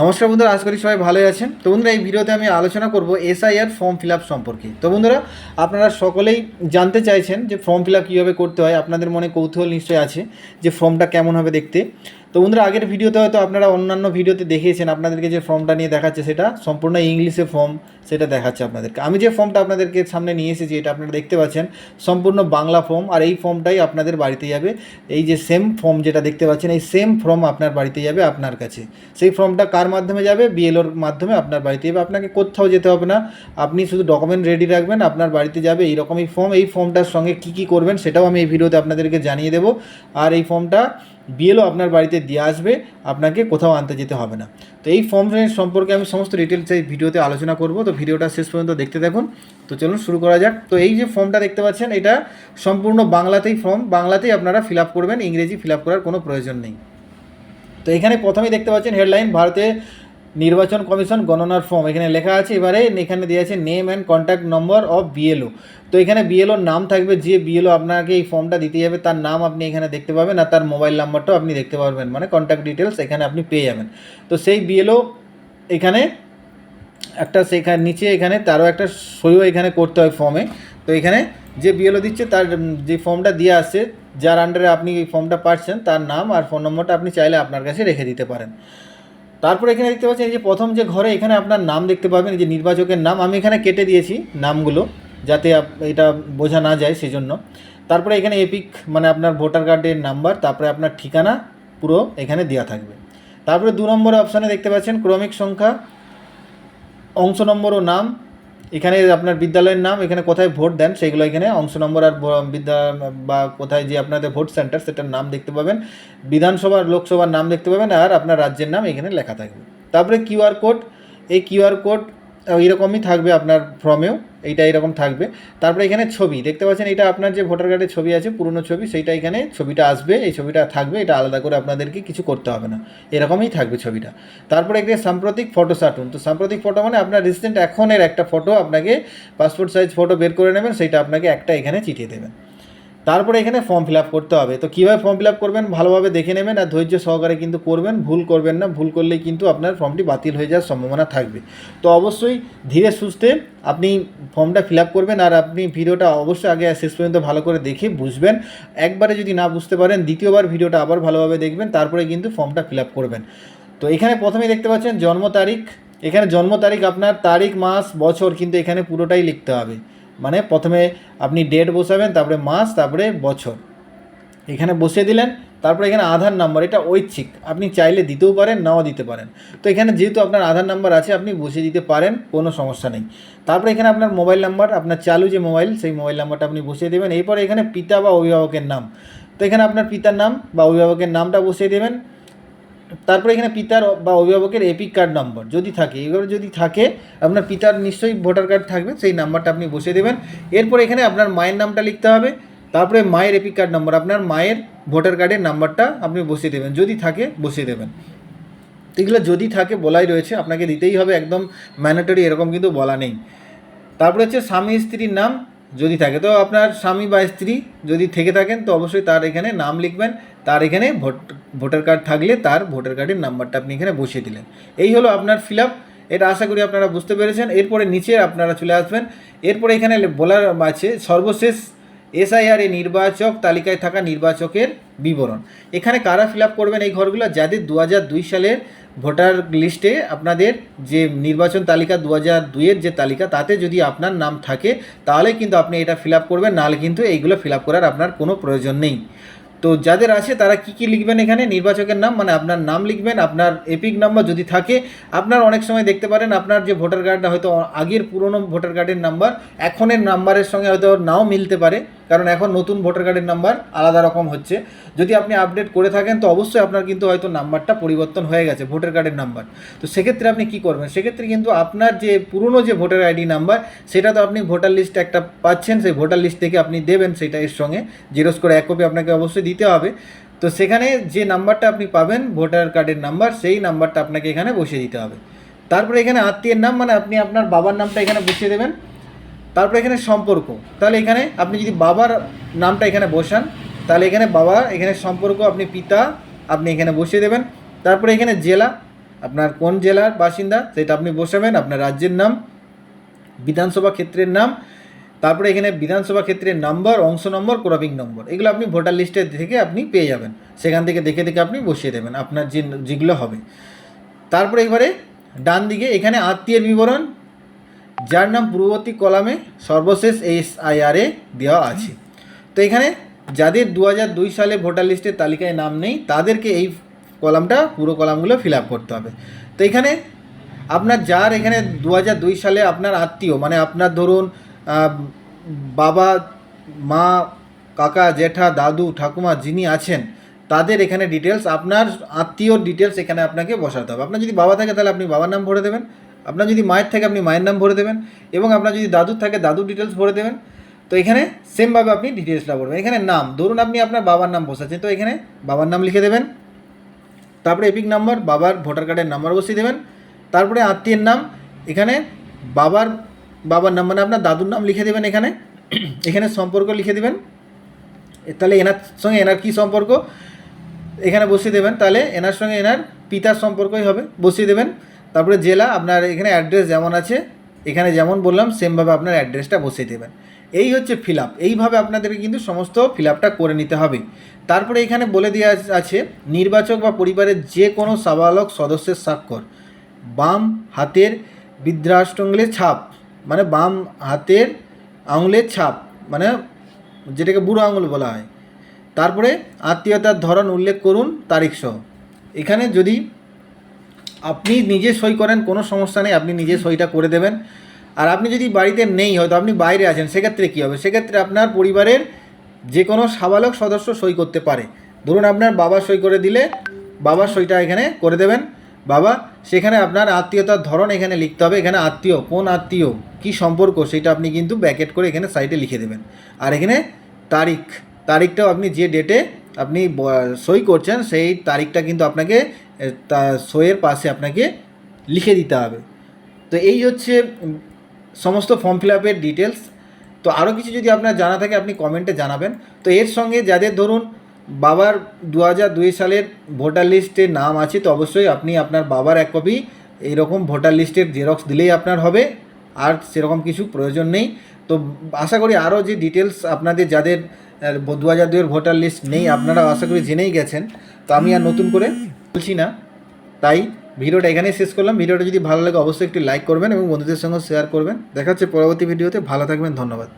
নমস্কার বন্ধুরা, আশা করি সবাই ভালোই আছেন। তো বন্ধুরা, এই ভিডিওতে আমি আলোচনা করব এসআইআর ফর্ম ফিল আপ সম্পর্কে। তো বন্ধুরা, আপনারা সকলেই জানতে চাইছেন যে ফর্ম ফিল আপ কীভাবে করতে হয়। আপনাদের মনে কৌতূহল নিশ্চয়ই আছে যে ফর্মটা কেমন হবে দেখতে। তো বন্ধুরা, আগের ভিডিওতে হয়তো আপনারা অন্যান্য ভিডিওতে দেখিয়েছেন, আপনাদেরকে যে ফর্মটা নিয়ে দেখাচ্ছে সেটা, সম্পূর্ণ ইংলিশে ফর্ম সেটা দেখাচ্ছে আপনাদেরকে। আমি যে ফর্মটা আপনাদেরকে সামনে নিয়ে এসেছি, এটা আপনারা দেখতে পাচ্ছেন, সম্পূর্ণ বাংলা ফর্ম আর এই ফর্মটাই আপনাদের বাড়িতে যাবে। এই যে সেম ফর্ম যেটা দেখতে পাচ্ছেন, এই সেম ফর্ম আপনার বাড়িতে যাবে আপনার কাছে। সেই ফর্মটা কার মাধ্যমে যাবে? বিএলওর মাধ্যমে আপনার বাড়িতে যাবে। আপনাকে কোথাও যেতে হবে না। আপনি শুধু ডকুমেন্ট রেডি রাখবেন, আপনার বাড়িতে যাবে। এইরকমই ফর্ম এই ফর্মটার সঙ্গে কী কী করবেন, সেটাও আমি এই ভিডিওতে আপনাদেরকে জানিয়ে দেবো। আর এই ফর্মটা বিএলও আপনার বাড়িতে দিয়ে আসবে, আপনাকে কোথাও আনতে যেতে হবে না। তো এই ফর্ম সম্পর্কে আমি সমস্ত ডিটেলস এই ভিডিওতে আলোচনা করব। তো ভিডিওটা শেষ পর্যন্ত দেখতে দেখুন তো চলুন শুরু করা যাক। তো এই যে ফর্মটা দেখতে পাচ্ছেন, এটা সম্পূর্ণ বাংলাতেই ফর্ম বাংলাতেই আপনারা ফিল করবেন, ইংরেজি ফিল করার কোনো প্রয়োজন নেই। তো এখানে প্রথমেই দেখতে পাচ্ছেন হেডলাইন ভারতে নির্বাচন কমিশন গণনার ফর্ম এখানে লেখা আছে, এবারে এখানে দেওয়া আছে name and contact number of BLO তো এখানে বিএলওর নাম থাকবে, যে বিএলও আপনাকে এই ফর্মটা দিতে যাবে তার নাম আপনি এখানে দেখতে পাবেন আর তার মোবাইল নাম্বারটাও আপনি দেখতে পারবেন মানে কন্ট্যাক্ট ডিটেলস এখানে আপনি পেয়ে যাবেন। তো সেই বিএলও এখানে একটা সেখানে নিচে এখানে তারও একটা সইও এখানে করতে হয় ফর্মে তো এখানে যে বিএলও দিচ্ছে, তার যে ফর্মটা দিয়ে আসছে যার আন্ডারে আপনি এই ফর্মটা পাচ্ছেন তার নাম আর ফোন নম্বরটা আপনি চাইলে আপনার কাছে রেখে দিতে পারেন। তারপরে এখানে দেখতে পাচ্ছেন এই যে প্রথম যে ঘরে এখানে আপনার নাম দেখতে পাবেন, এই যে নির্বাচকের নাম। আমি এখানে কেটে দিয়েছি নামগুলো, যাতে এটা বোঝা না যায় সেজন্য। তারপরে এখানে এপিক মানে আপনার ভোটার কার্ডের নাম্বার, তারপরে আপনার ঠিকানা, পুরো এখানে দেওয়া থাকবে। তারপরে দু নম্বর অপশানে দেখতে পাচ্ছেন, ক্রমিক সংখ্যা, অংশ নম্বর ও নাম এখানে আপনার বিদ্যালয়ের নাম, এখানে কোথায় ভোট দেন সেইগুলো এখানে অংশ নম্বর আর বিদ্যা বা কোথায় যে আপনাদের ভোট সেন্টার সেটার নাম দেখতে পাবেন। বিধানসভার, লোকসভার নাম দেখতে পাবেন, আর আপনার রাজ্যের নাম এখানে লেখা থাকবে। তারপরে কিউআর কোড এই কিউআর কোড এইরকমই থাকবে আপনার ফর্মেও, এইটা এরকম থাকবে। তারপরে এখানে ছবি, দেখতে পাচ্ছেন এটা আপনার যে ভোটার কার্ডের ছবি আছে, পুরনো ছবি, সেইটা এখানে ছবিটা আসবে, এই ছবিটা থাকবে, এটা আলাদা করে আপনাদেরকে কিছু করতে হবে না। এরকমই থাকবে ছবিটা। তারপরে এখানে সাম্প্রতিক ফটো সাটুন, তো সাম্প্রতিক ফটো মানে আপনার রিসেন্ট এখনের একটা ফটো, আপনাকে পাসপোর্ট সাইজ ফটো বের করে নেবেন, সেইটা আপনাকে একটা এখানে চিঠিয়ে দেবেন। তারপরে এখানে ফর্ম ফিল আপ করতে হবে। তো কীভাবে ফর্ম ফিল আপ করবেন? ভালোভাবে দেখে নেবেন আর ধৈর্য সহকারে কিন্তু করবেন। ভুল করবেন না। ভুল করলেই কিন্তু আপনার ফর্মটি বাতিল হয়ে যাওয়ার সম্ভাবনা থাকবে। তো অবশ্যই ধীরে সুস্থে আপনি ফর্মটা ফিল আপ করবেন আর আপনি ভিডিওটা অবশ্যই আগে শেষ পর্যন্ত ভালো করে দেখে বুঝবেন। একবারে যদি না বুঝতে পারেন, দ্বিতীয়বার ভিডিওটা আবার ভালোভাবে দেখবেন, তারপরে কিন্তু ফর্মটা ফিল আপ করবেন। তো এখানে প্রথমেই দেখতে পাচ্ছেন জন্ম তারিখ। এখানে জন্ম তারিখ আপনার তারিখ, মাস, বছর কিন্তু এখানে পুরোটাই লিখতে হবে। মানে প্রথমে আপনি ডেট বসাবেন, তারপরে মাস, তারপরে বছর। এখানে বসিয়ে দিলেন, তারপরে এখানে আধার নাম্বার এটা ঐচ্ছিক। আপনি চাইলে দিতেও পারেন, নাও দিতে পারেন। তো এখানে যেহেতু আপনার আধার নাম্বার আছে, আপনি বসিয়ে দিতে পারেন, কোনো সমস্যা নেই। তারপরে এখানে আপনার মোবাইল নাম্বার আপনার চালু যে মোবাইল সেই মোবাইল নাম্বারটা আপনি বসিয়ে দেবেন। এরপরে এখানে পিতা বা অভিভাবকের নাম। তো এখানে আপনার পিতার নাম বা অভিভাবকের নামটা বসিয়ে দেবেন। তারপরে এখানে পিতার বা অভিভাবকের এপিক কার্ড নম্বর যদি থাকে, এবার যদি থাকে, আপনার পিতার নিশ্চয়ই ভোটার কার্ড থাকবে, সেই নাম্বারটা আপনি বসিয়ে দেবেন। এরপর এখানে আপনার মায়ের নামটা লিখতে হবে, তারপরে মায়ের এপিক কার্ড নম্বর আপনার মায়ের ভোটার কার্ডের নাম্বারটা আপনি বসিয়ে দেবেন, যদি থাকে বসিয়ে দেবেন। এগুলো যদি থাকে, বলাই রয়েছে, আপনাকে দিতেই হবে, একদম ম্যান্ডেটরি এরকম কিন্তু বলা নেই। তারপরে হচ্ছে স্বামী স্ত্রীর নাম যদি থাকে, তো আপনার স্বামী বা স্ত্রী যদি থেকে থাকেন, তো অবশ্যই তার এখানে নাম লিখবেন তার এখানে ভোট, ভোটার কার্ড থাকলে তার ভোটার কার্ডের নাম্বারটা আপনি এখানে বসিয়ে দিলেন। এই হলো আপনার ফিল আপ এটা আশা করি আপনারা বুঝতে পেরেছেন। এরপরে নিচে আপনারা চলে আসবেন। এরপরে এখানে বলার আছে সর্বশেষ এসআইআর এ নির্বাচক তালিকায় থাকা নির্বাচকের বিবরণ। এখানে কারা ফিল করবেন এই ঘরগুলো? যাদের দু দুই সালের ভোটার লিস্টে আপনাদের যে নির্বাচন তালিকা দু হাজার দুইয়ের যে তালিকা, তাতে যদি আপনার নাম থাকে, তাহলে কিন্তু আপনি এটা ফিল করবেন। নাহলে কিন্তু এইগুলো ফিল করার আপনার কোনো প্রয়োজন নেই। তো যাদের আছে, তারা কি কি লিখবেন এখানে? নির্বাচকের নাম মানে আপনার নাম লিখবেন, আপনার এপিক নাম্বার যদি থাকে, আপনার অনেক সময় দেখতে পারেন, আপনার যে ভোটার কার্ডটা হয়তো আগের পুরনো ভোটার কার্ডের নাম্বার, এখনের নাম্বারের সঙ্গে হয়তো নাও মিলতে পারে। কারণ এখন নতুন ভোটার কার্ডের নাম্বার আলাদা রকম হচ্ছে। যদি আপনি আপডেট করে থাকেন, তো অবশ্যই আপনার কিন্তু হয়তো নাম্বারটা পরিবর্তন হয়ে গেছে, ভোটার কার্ডের নাম্বার। তো সেক্ষেত্রে আপনি কি করবেন? সেক্ষেত্রে কিন্তু আপনার যে পুরনো যে ভোটার আইডি নাম্বার, সেটা তো আপনি ভোটার লিস্ট একটা পাচ্ছেন, সেই ভোটার লিস্ট থেকে আপনি দেবেন সেটা এর সঙ্গে। জেরক্স করে এক কপি আপনাকে অবশ্যই দিতে হবে। তো সেখানে যে নাম্বারটা আপনি পাবেন, ভোটার কার্ডের নাম্বার, সেই নাম্বারটা আপনাকে এখানে বসিয়ে দিতে হবে। তারপরে এখানে আত্মীয়ের নাম মানে আপনি আপনার বাবার নামটা এখানে বসিয়ে দেবেন। তারপরে এখানে সম্পর্ক। তাহলে এখানে আপনি যদি বাবার নামটা এখানে বসান, তাহলে এখানে বাবা, এখানে সম্পর্ক, আপনি পিতা, আপনি এখানে বসিয়ে দেবেন। তারপরে এখানে জেলা, আপনার কোন জেলার বাসিন্দা, সেটা আপনি বসাবেন, আপনার রাজ্যের নাম, বিধানসভা ক্ষেত্রের নাম, তারপরে এখানে বিধানসভা ক্ষেত্রের নাম্বার, অংশ নম্বর ক্রপিং নম্বর, এগুলো আপনি ভোটার লিস্টে থেকে আপনি পেয়ে যাবেন। সেখান থেকে দেখে দেখে আপনি বসিয়ে দেবেন, আপনার যে যেগুলো হবে। তারপরে এবারে ডান দিকে এখানে আত্মীয়ের বিবরণ যার নাম পূর্ববর্তী কলামে সর্বশেষ এস আইআরএ দেওয়া আছে। তো এখানে যাদের দু দুই সালে ভোটার লিস্টের তালিকায় নাম নেই, তাদেরকে এই কলামটা, পুরো কলামগুলো ফিল আপ করতে হবে। তো এখানে আপনার যার এখানে দু দুই সালে আপনার আত্মীয় মানে আপনার ধরুন বাবা, মা, কাকা, জেঠা, দাদু, ঠাকুমা যিনি আছেন, তাদের এখানে ডিটেলস আপনার আত্মীয়র ডিটেলস এখানে আপনাকে বসাতে হবে। আপনার যদি বাবা থাকে তাহলে আপনি বাবার নাম ভরে দেবেন। আপনার যদি মায়ের থাকে আপনি মায়ের নাম ভরে দেবেন এবং আপনার যদি দাদুর থাকে, দাদুর ডিটেলস ভরে দেবেন, তো এখানে সেমভাবে আপনি ডিটেলসটা ভরবেন। এখানে নাম, ধরুন আপনি আপনার বাবার নাম বসাচ্ছেন, তো এখানে বাবার নাম লিখে দেবেন। তারপরে এপিক নাম্বার বাবার ভোটার কার্ডের নাম্বার বসিয়ে দেবেন। তারপরে আত্মীয়ের নাম, এখানে বাবার বাবার নাম মানে আপনার দাদুর নাম লিখে দেবেন এখানে। এখানে সম্পর্ক লিখে দেবেন। তাহলে এনার সঙ্গে এনার কী সম্পর্ক? এখানে বসিয়ে দেবেন, তাহলে এনার সঙ্গে এনার পিতার সম্পর্কই হবে, বসিয়ে দেবেন। তারপরে জেলা, আপনার এখানে অ্যাড্রেস যেমন আছে, এখানে যেমন বললাম সেমভাবে আপনার অ্যাড্রেসটা বসিয়ে দেবেন। এই হচ্ছে ফিল আপ এইভাবে আপনাদেরকে কিন্তু সমস্ত ফিল আপটা করে নিতে হবে। তারপরে এখানে বলে দেওয়া আছে, নির্বাচক বা পরিবারের যে কোনো সাবালক সদস্যের স্বাক্ষর। বাম হাতের বৃদ্ধাষ্টঙ্গলের ছাপ মানে বাম হাতের আঙুলের ছাপ মানে যেটাকে বুড়ো আঙুল বলা হয়। তারপরে আত্মীয়তার ধরন উল্লেখ করুন তারিখ সহ এখানে যদি আপনি নিজে সই করেন, কোনো সমস্যা নেই, আপনি নিজে সইটা করে দেবেন। আর আপনি যদি বাড়িতে নেই, হয়তো আপনি বাইরে আছেন, সেক্ষেত্রে কী হবে? সেক্ষেত্রে আপনার পরিবারের যে কোনো সাবালক সদস্য সই করতে পারে। ধরুন আপনার বাবা সই করে দিলে বাবার সইটা এখানে করে দেবেন। বাবা, সেখানে আপনার আত্মীয়তার ধরন এখানে লিখতে হবে। এখানে আত্মীয়, কোন আত্মীয়, কি সম্পর্ক, সেটা আপনি কিন্তু ব্যাকেট করে এখানে সাইডে লিখে দেবেন। আর এখানে তারিখ, তারিখটাও আপনি যে ডেটে আপনি সই করছেন, সেই তারিখটা কিন্তু আপনাকে তা, সইয়ের পাশে আপনাকে লিখে দিতে হবে। তো এই হচ্ছে সমস্ত ফর্ম ফিল আপের ডিটেলস তো আরও কিছু যদি আপনার জানা থাকে, আপনি কমেন্টে জানাবেন। তো এর সঙ্গে যাদের ধরুন, বাবার দু দুই সালের ভোটার লিস্টে নাম আছে, তো অবশ্যই আপনি আপনার বাবার এক কপি এইরকম ভোটার লিস্টের জেরক্স দিলেই আপনার হবে। আর সেরকম কিছু প্রয়োজন নেই। তো আশা করি আরও যে ডিটেলস আপনাদের, যাদের দু হাজার দুইয়ের ভোটার লিস্ট নেই আপনারা আশা করি জেনেই গেছেন। তো আমি আর নতুন করে বলছি না। তাই ভিডিওটা এখানেই শেষ করলাম। ভিডিওটা যদি ভালো লাগে, অবশ্যই একটি লাইক করবেন এবং বন্ধুদের সঙ্গে শেয়ার করবেন। দেখা হচ্ছে পরবর্তী ভিডিওতে। ভালো থাকবেন, ধন্যবাদ।